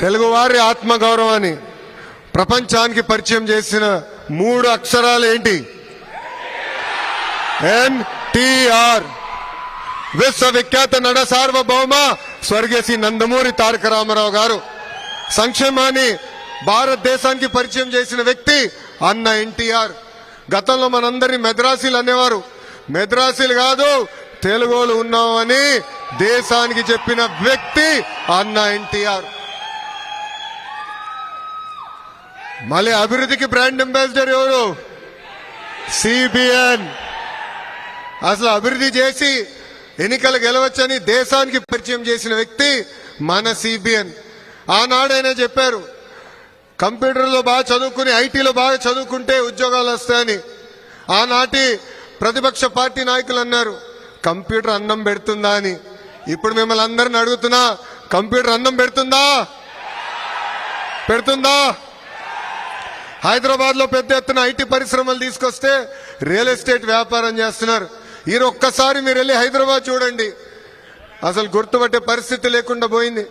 తెలుగువారి ఆత్మగౌరవాన్ని ప్రపంచానికి పరిచయం చేసిన మూడు అక్షరాలు ఏంటి? ఎన్టీఆర్ విశ్వవిఖ్యాత నడ సార్వభౌమ స్వర్గీయ నందమూరి తారక రామారావు గారు. సంక్షేమాన్ని భారతదేశానికి పరిచయం చేసిన వ్యక్తి అన్న ఎన్టీఆర్ గతంలో మనందరినీ మెద్రాసీలు అనేవారు. మెద్రాసీలు కాదు తెలుగులు ఉన్నామని దేశానికి చెప్పిన వ్యక్తి అన్న ఎన్టీఆర్ మళ్ళీ అభివృద్ధికి బ్రాండ్ అంబాసిడర్ ఎవరు? సిబిఎన్. అసలు అభివృద్ధి చేసి ఎన్నికలు గెలవచ్చని దేశానికి పరిచయం చేసిన వ్యక్తి మన సిబిఎన్. ఆనాడైనా చెప్పారు కంప్యూటర్లో బాగా చదువుకుని ఐటీలో బాగా చదువుకుంటే ఉద్యోగాలు వస్తాయని. ఆనాటి ప్రతిపక్ష పార్టీ నాయకులు అన్నారు కంప్యూటర్ అన్నం పెడుతుందా అని. ఇప్పుడు మిమ్మల్ని అందరిని అడుగుతున్నా కంప్యూటర్ అన్నం పెడుతుందా? పెడుతుందా? హైదరాబాద్లో పెద్ద ఎత్తున ఐటీ పరిశ్రమలు తీసుకొస్తే రియల్ ఎస్టేట్ వ్యాపారం చేస్తున్నారు. ఈరొక్కసారి ఒక్కసారి మీరు వెళ్ళి హైదరాబాద్ చూడండి. అసలు గుర్తుపట్టే పరిస్థితి లేకుండా పోయింది.